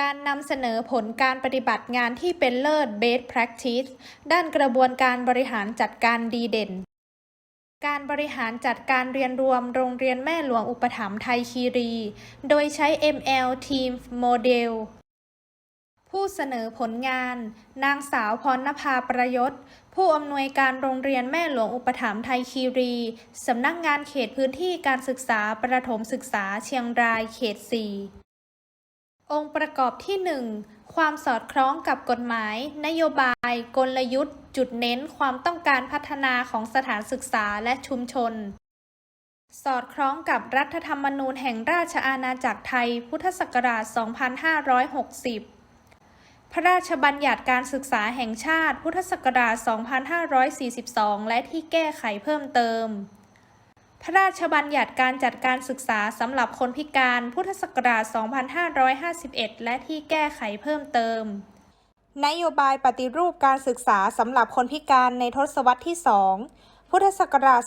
การนำเสนอผลการปฏิบัติงานที่เป็นเลิศ Best Practice ด้านกระบวนการบริหารจัดการดีเด่น การบริหารจัดการเรียนรวมโรงเรียนแม่หลวงอุปถัมภ์ไทยคีรี โดยใช้ ML Team Model ผู้เสนอผลงาน นางสาวพรณภาประยศ ผู้อำนวยการโรงเรียนแม่หลวงอุปถัมภ์ไทยคีรี สำนักงานเขตพื้นที่การศึกษาประถมศึกษาเชียงรายเขต 4 องค์ประกอบที่ 1 ความสอดคล้องกับกฎหมาย นโยบาย กลยุทธ์ จุดเน้นความต้องการพัฒนาของสถานศึกษาและชุมชน สอดคล้องกับรัฐธรรมนูญแห่งราชอาณาจักรไทย พุทธศักราช 2560 พระราชบัญญัติการศึกษาแห่งชาติ พุทธศักราช 2542 และที่แก้ไขเพิ่มเติม พระราชบัญญัติการจัดการศึกษาสำหรับคนพิการ พุทธศักราช 2551 และที่แก้ไขเพิ่มเติม นโยบายปฏิรูปการศึกษาสำหรับคนพิการในทศวรรษที่ 2 พุทธศักราช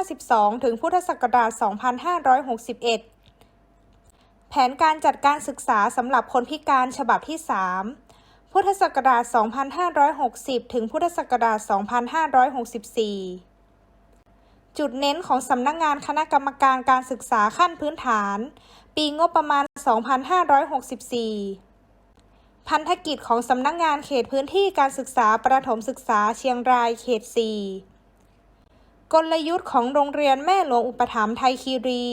2552 ถึงพุทธศักราช 2561 แผนการจัดการศึกษาสำหรับคนพิการฉบับที่ 3 พุทธศักราช 2560 ถึงพุทธศักราช 2564 จุดเน้นของสำนักงงานคณะกรรมการการศึกษาขั้นพื้นฐาน ปีงบประมาณ 2564 พันธกิจของสำนักงงานเขตพื้นที่การศึกษาประถมศึกษาเชียงรายเขต 4 กลยุทธ์ของโรงเรียนแม่หลวงอุปถัมภ์ไทยคีรี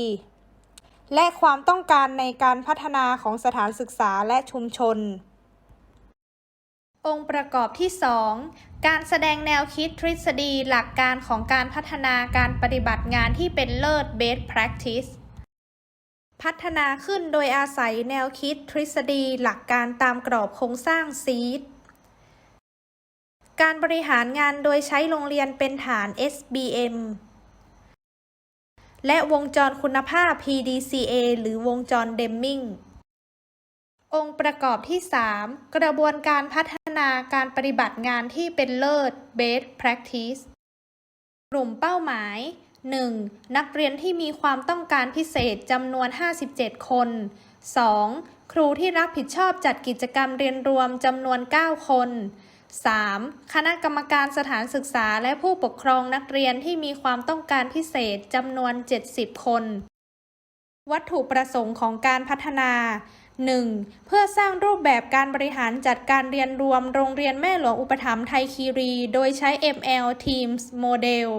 และความต้องการในการพัฒนาของสถานศึกษาและชุมชน องค์ประกอบที่ 2 การแสดงแนวคิดทฤษฎีหลักการของการพัฒนาการปฏิบัติงานที่เป็นเลิศ Best Practice พัฒนาขึ้นโดยอาศัยแนวคิดทฤษฎีหลักการตามกรอบโครงสร้างซีดการบริหารงานโดยใช้โรงเรียนเป็นฐาน SBM และวงจรคุณภาพ PDCA หรือวงจรเดมมิงองค์ประกอบที่ 3 กระบวนการพัฒ นาการปฏิบัติงานที่เป็นเลิศ Best Practice กลุ่มเป้าหมาย 1. นักเรียนที่มีความต้องการพิเศษจำนวน 57 คน 2. ครูที่รับผิดชอบจัดกิจกรรมเรียนรวมจำนวน 9 คน 3. คณะกรรมการสถานศึกษาและผู้ปกครองนักเรียนที่มีความต้องการพิเศษจำนวน 70 คน วัตถุประสงค์ของการพัฒนา 1. เพื่อสร้างรูปแบบการบริหารจัดการเรียนรวมโรงเรียนแม่หลวงอุปถัมภ์ไทยคีรี โดยใช้ ML Teams Model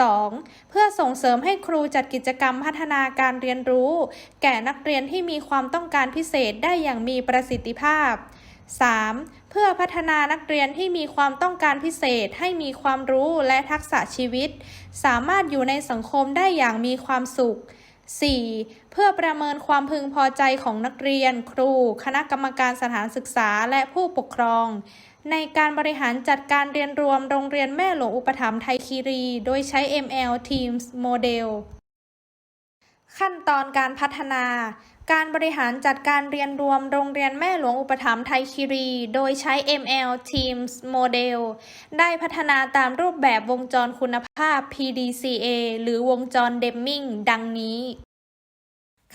2. เพื่อส่งเสริมให้ครูจัดกิจกรรมพัฒนาการเรียนรู้ แก่นักเรียนที่มีความต้องการพิเศษได้อย่างมีประสิทธิภาพ 3. เพื่อพัฒนานักเรียนที่มีความต้องการพิเศษให้มีความรู้และทักษะชีวิต สามารถอยู่ในสังคมได้อย่างมีความสุข 4. เพื่อประเมินความพึงพอใจของนักเรียน ครู คณะกรรมการสถานศึกษาและผู้ปกครอง ในการบริหารจัดการเรียนรวมโรงเรียนแม่หลวงอุปถัมภ์ไทยคีรี โดยใช้ ML Teams Model ขั้นตอนการพัฒนา การบริหารจัดการเรียนรวมโรงเรียนแม่หลวงอุปถัมภ์ไทยคีรี โดยใช้ ML Teams Model ได้พัฒนาตามรูปแบบวงจรคุณภาพ PDCA หรือวงจรเดมมิงดังนี้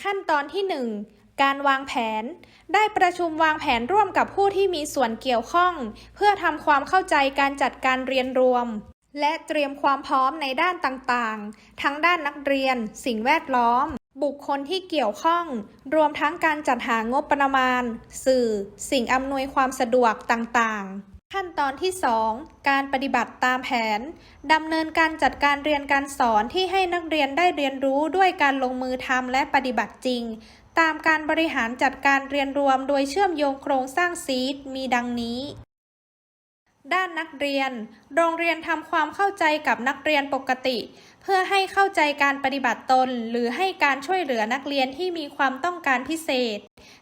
ขั้นตอนที่ 1การวางแผน ได้ประชุมวางแผนร่วมกับผู้ที่มีส่วนเกี่ยวข้อง เพื่อทำความเข้าใจการจัดการเรียนรวม และเตรียมความพร้อมในด้านต่างๆ ทั้งด้านนักเรียน สิ่งแวดล้อม บุคคลที่เกี่ยวข้อง รวมทั้งการจัดหางบประมาณ สื่อ สิ่งอำนวยความสะดวกต่างๆ ขั้นตอนที่ 2 การปฏิบัติตามแผน ดำเนินการจัดการเรียนการสอนที่ให้นักเรียนได้เรียนรู้ด้วยการลงมือทำและปฏิบัติจริง ตามการบริหารจัดการเรียนรวมโดยเชื่อมโยงโครงสร้างซีดมีดังนี้ ด้านนักเรียน โรงเรียนทำความเข้าใจกับนักเรียนปกติ เพื่อให้เข้าใจการปฏิบัติตน หรือให้การช่วยเหลือนักเรียนที่มีความต้องการพิเศษ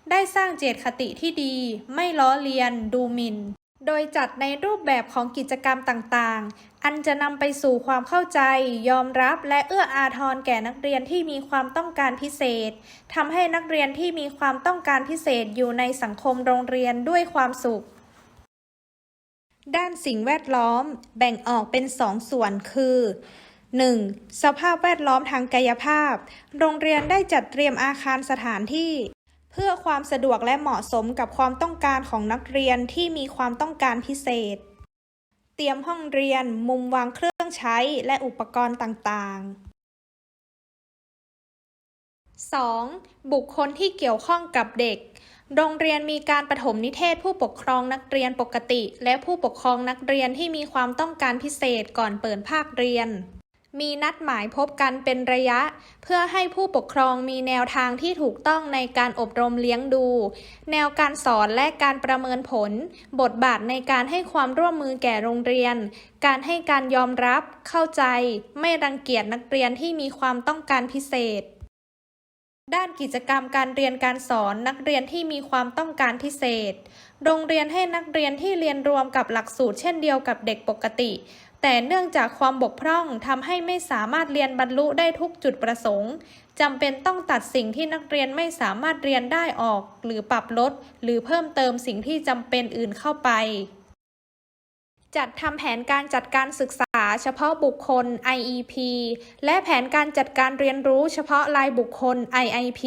ได้สร้างเจตคติที่ดี ไม่ล้อเลียน ดูหมิน่น โดยจัดในรูปแบบของกิจกรรมต่างๆ อันจะนำไปสู่ความเข้าใจ ยอมรับและเอื้ออาทรแก่นักเรียนที่มีความต้องการพิเศษทำให้นักเรียนที่มีความต้องการพิเศษอยู่ในสังคมโรงเรียนด้วยความสุข ด้านสิ่งแวดล้อมแบ่งออกเป็นสองส่วนคือ 1. สภาพแวดล้อมทางกายภาพ โรงเรียนได้จัดเตรียมอาคารสถานที่ เพื่อความสะดวกและเหมาะสมกับความต้องการของนักเรียนที่มีความต้องการพิเศษ เตรียมห้องเรียนมุมวางเครื่องใช้และอุปกรณ์ต่างๆ 2. บุคคลที่เกี่ยวข้องกับเด็ก โรงเรียนมีการปฐมนิเทศผู้ปกครองนักเรียนปกติ และผู้ปกครองนักเรียนที่มีความต้องการพิเศษก่อนเปิดภาคเรียน มีนัดหมายพบกันเป็นระยะ เพื่อให้ผู้ปกครองมีแนวทางที่ถูกต้องในการอบรมเลี้ยงดู แนวการสอนและการประเมินผล บทบาทในการให้ความร่วมมือแก่โรงเรียน การให้การยอมรับ เข้าใจ ไม่รังเกียจนักเรียนที่มีความต้องการพิเศษ ด้านกิจกรรมการเรียนการสอนนักเรียนที่มีความต้องการพิเศษ โรงเรียนให้นักเรียนที่เรียนรวมกับหลักสูตรเช่นเดียวกับเด็กปกติ แต่เนื่องจากความบกพร่องทำให้ไม่สามารถเรียนบรรลุได้ทุกจุดประสงค์จำเป็นต้องตัดสิ่งที่นักเรียนไม่สามารถเรียนได้ออก หรือปรับลด หรือเพิ่มเติมสิ่งที่จำเป็นอื่นเข้าไป จัดทำแผนการจัดการศึกษาเฉพาะบุคคล IEP และแผนการจัดการเรียนรู้เฉพาะรายบุคคล IIP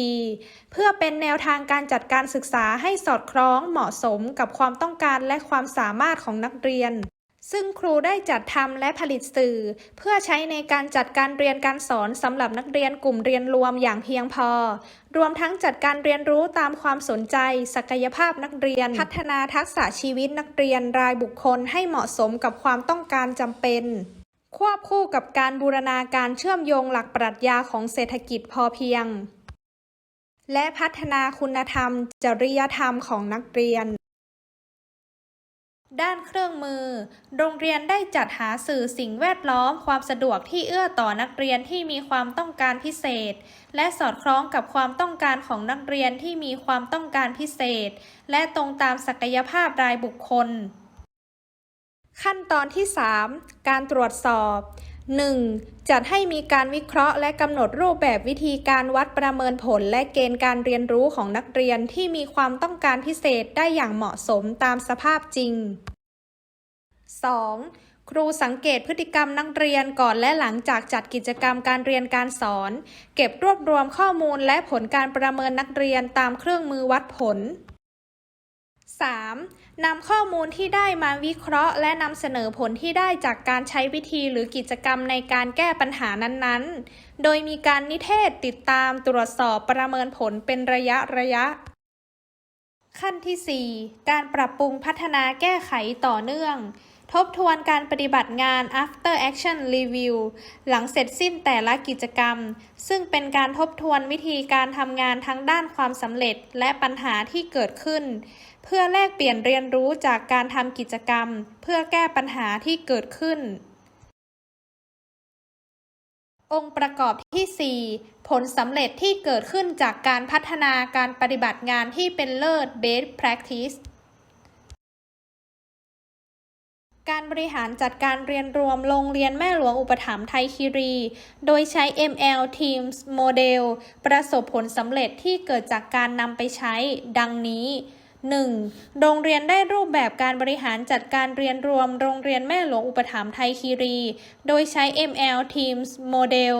เพื่อเป็นแนวทางการจัดการศึกษาให้สอดคล้องเหมาะสมกับความต้องการและความสามารถของนักเรียน ซึ่งครูได้จัดทำและผลิตสื่อ เพื่อใช้ในการจัดการเรียนการสอนสำหรับนักเรียนกลุ่มเรียนรวมอย่างเพียงพอ รวมทั้งจัดการเรียนรู้ตามความสนใจ ศักยภาพนักเรียน พัฒนาทักษะชีวิตนักเรียนรายบุคคลให้เหมาะสมกับความต้องการจำเป็น ควบคู่กับการบูรณาการเชื่อมโยงหลักปรัชญาของเศรษฐกิจพอเพียง และพัฒนาคุณธรรม จริยธรรมของนักเรียน ด้านเครื่องมือ โรงเรียนได้จัดหาสื่อสิ่งแวดล้อมความสะดวกที่เอื้อต่อนักเรียนที่มีความต้องการพิเศษ และสอดคล้องกับความต้องการของนักเรียนที่มีความต้องการพิเศษ และตรงตามศักยภาพรายบุคคล ขั้นตอนที่ 3 การตรวจสอบ 1. จัดให้มีการวิเคราะห์และกำหนดรูปแบบวิธีการวัดประเมินผลและเกณฑ์การเรียนรู้ของนักเรียนที่มีความต้องการพิเศษได้อย่างเหมาะสมตามสภาพจริง 2. ครูสังเกตพฤติกรรมนักเรียนก่อนและหลังจากจัดกิจกรรมการเรียนการสอน เก็บรวบรวมข้อมูลและผลการประเมินนักเรียนตามเครื่องมือวัดผล 3. นำข้อมูลที่ได้มาวิเคราะห์ และนำเสนอผลที่ได้จากการใช้วิธีหรือกิจกรรมในการแก้ปัญหานั้นๆ โดยมีการนิเทศติดตามตรวจสอบประเมินผลเป็นระยะระยะ ขั้นที่ 4 การปรับปรุงพัฒนาแก้ไขต่อเนื่อง ทบทวนการปฏิบัติงาน after action review หลังเสร็จสิ้นแต่ละกิจกรรม ซึ่งเป็นการทบทวนวิธีการทำงานทั้งด้านความสำเร็จและปัญหาที่เกิดขึ้น เพื่อแลกเปลี่ยนเรียนรู้จากการทำกิจกรรม เพื่อแก้ปัญหาที่เกิดขึ้น องค์ประกอบที่ 4 ผลสำเร็จที่เกิดขึ้นจากการพัฒนาการปฏิบัติงานที่เป็นเลิศ best practice การบริหารจัดการเรียนรวมโรงเรียนแม่หลวงอุปถัมภ์ไทยคีรี โดยใช้ ML Teams Model ประสบผลสำเร็จที่เกิดจากการนำไปใช้ ดังนี้ 1. โรงเรียนได้รูปแบบการบริหารจัดการเรียนรวม โรงเรียนแม่หลวงอุปถัมภ์ไทยคีรี โดยใช้ ML Teams Model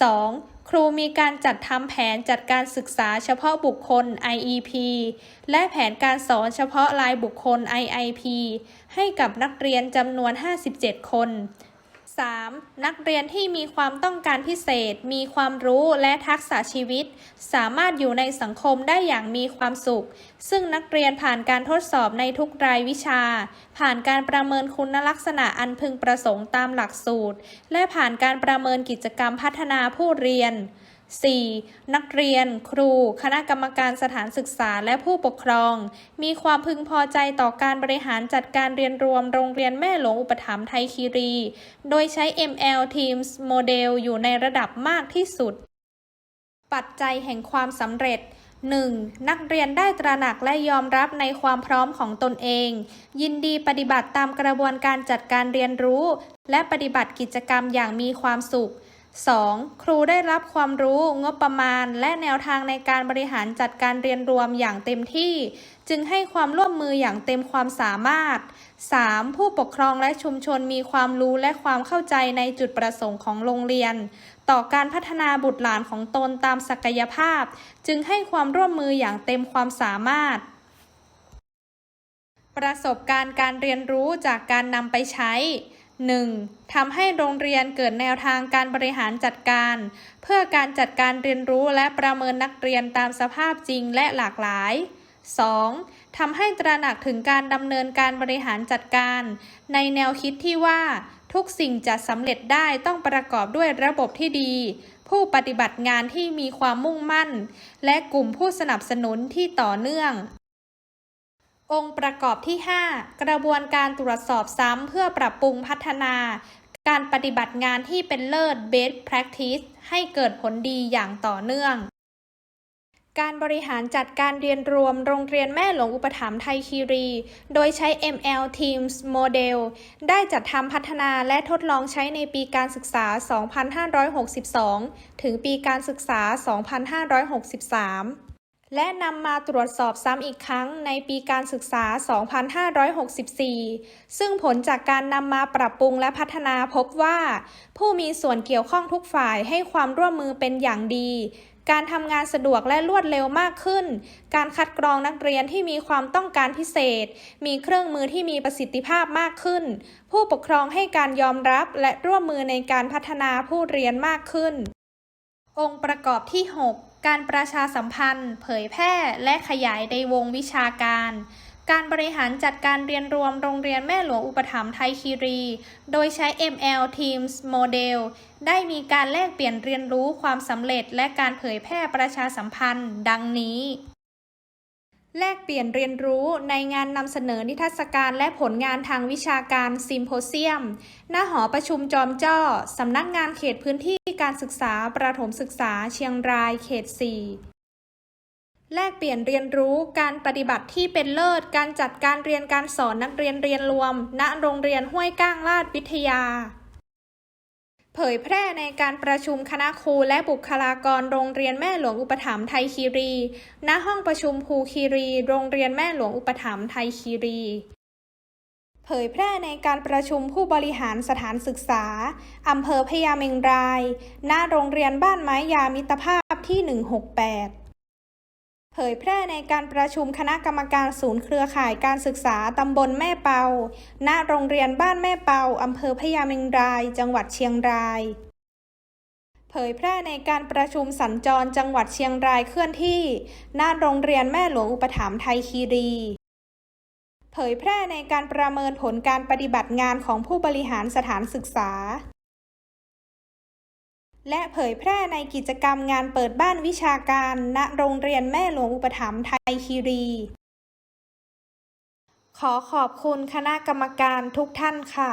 2. ครูมีการจัดทำแผนจัดการศึกษาเฉพาะบุคคล IEP และแผนการสอนเฉพาะรายบุคคล IIP ให้กับนักเรียนจำนวน 57 คน 3. นักเรียนที่มีความต้องการพิเศษ มีความรู้และทักษะชีวิต สามารถอยู่ในสังคมได้อย่างมีความสุข ซึ่งนักเรียนผ่านการทดสอบในทุกรายวิชา ผ่านการประเมินคุณลักษณะอันพึงประสงค์ตามหลักสูตร และผ่านการประเมินกิจกรรมพัฒนาผู้เรียน 4. นักเรียน ครู คณะกรรมการสถานศึกษาและผู้ปกครอง มีความพึงพอใจต่อการบริหารจัดการเรียนรวมโรงเรียนแม่หลวงอุปถัมภ์ไทยคีรี โดยใช้ ML Teams Model อยู่ในระดับมากที่สุด ปัจจัยแห่งความสำเร็จ 1. นักเรียนได้ตระหนักและยอมรับในความพร้อมของตนเอง ยินดีปฏิบัติตามกระบวนการจัดการเรียนรู้ และปฏิบัติกิจกรรมอย่างมีความสุข 2. 2. ครูได้รับความรู้งบประมาณ และแนวทางในการบริหารจัดการเรียนรวมอย่างเต็มที่ จึงให้ความร่วมมืออย่างเต็มความสามารถ 3. ผู้ปกครองและชุมชนมีความรู้และความเข้าใจในจุดประสงค์ของโรงเรียน ต่อการพัฒนาบุตรหลานของตนตามศักยภาพ จึงให้ความร่วมมืออย่างเต็มความสามารถประสบการณ์การเรียนรู้จากการนำไปใช้ 1. ทำให้โรงเรียนเกิดแนวทางการบริหารจัดการ เพื่อการจัดการเรียนรู้และประเมินนักเรียนตามสภาพจริงและหลากหลาย 2. ทำให้ตระหนักถึงการดำเนินการบริหารจัดการ ในแนวคิดที่ว่า ทุกสิ่งจะสำเร็จได้ต้องประกอบด้วยระบบที่ดี ผู้ปฏิบัติงานที่มีความมุ่งมั่น และกลุ่มผู้สนับสนุนที่ต่อเนื่อง องค์ประกอบที่ 5 กระบวนการตรวจสอบซ้ำเพื่อปรับปรุงพัฒนา การปฏิบัติงานที่เป็นเลิศ best practice ให้เกิดผลดีอย่างต่อเนื่อง การบริหารจัดการเรียนรวมโรงเรียนแม่หลวงอุปถัมภ์ไทยคีรี โดยใช้ ML Teams Model ได้จัดทำพัฒนาและทดลองใช้ในปีการศึกษา 2562 ถึงปีการศึกษา 2563 และนำมาตรวจสอบซ้ำอีกครั้งในปีการศึกษา 2564 ซึ่งผลจากการนำมาปรับปรุงและพัฒนาพบว่า ผู้มีส่วนเกี่ยวข้องทุกฝ่ายให้ความร่วมมือเป็นอย่างดี การทำงานสะดวกและรวดเร็วมากขึ้น การคัดกรองนักเรียนที่มีความต้องการพิเศษ มีเครื่องมือที่มีประสิทธิภาพมากขึ้น ผู้ปกครองให้การยอมรับและร่วมมือในการพัฒนาผู้เรียนมากขึ้น องค์ประกอบที่ 6 การประชาสัมพันธ์ เผยแพร่และขยายในวงวิชาการ การบริหารจัดการเรียนรวมโรงเรียนแม่หลวงอุปถัมภ์ไทยคีรี โดยใช้ ML Teams Model ได้มีการแลกเปลี่ยนเรียนรู้ความสำเร็จและการเผยแพร่ประชาสัมพันธ์ ดังนี้แลกเปลี่ยนเรียนรู้ในงานนำเสนอนิทรรศการและผลงานทางวิชาการซิมโพเซียม หน้าหอประชุมจอมจ้อ สำนักงานเขตพื้นที่ การศึกษาประถมศึกษาเชียงรายเขต 4แลกเปลี่ยนเรียนรู้การปฏิบัติที่เป็นเลิศ การจัดการเรียนการสอนนักเรียนเรียนรวม ณ โรงเรียนห้วยก้างลาดวิทยา เผยแพร่ในการประชุมคณะครูและบุคลากรโรงเรียนแม่หลวงอุปถัมภ์ไทยคีรี ณ ห้องประชุมครูคีรี โรงเรียนแม่หลวงอุปถัมภ์ไทยคีรี เผยแพร่ในการประชุมผู้บริหารสถานศึกษา อำเภอพญาเมงรายณโรงเรียนบ้านไม้ยามิตรภาพที่ 168เผยแพร่ในการประชุมคณะกรรมการศูนย์เครือข่ายการศึกษาตำบลแม่เปา ณ โรงเรียนบ้านแม่เปา อำเภอพญาเมงราย จังหวัดเชียงราย เผยแพร่ในการประชุมสัญจรจังหวัดเชียงรายเคลื่อนที่ณโรงเรียนแม่หลวงอุปถัมภ์ไทยคีรี ผยแพร่ในการประเมินผลการปฏิบัติงานของผู้บริหารสถานศึกษา และเผยแพร่ในกิจกรรมงานเปิดบ้านวิชาการ ณ โรงเรียนแม่หลวงอุปถัมภ์ไทยคีรี ขอขอบคุณคณะกรรมการทุกท่านค่ะ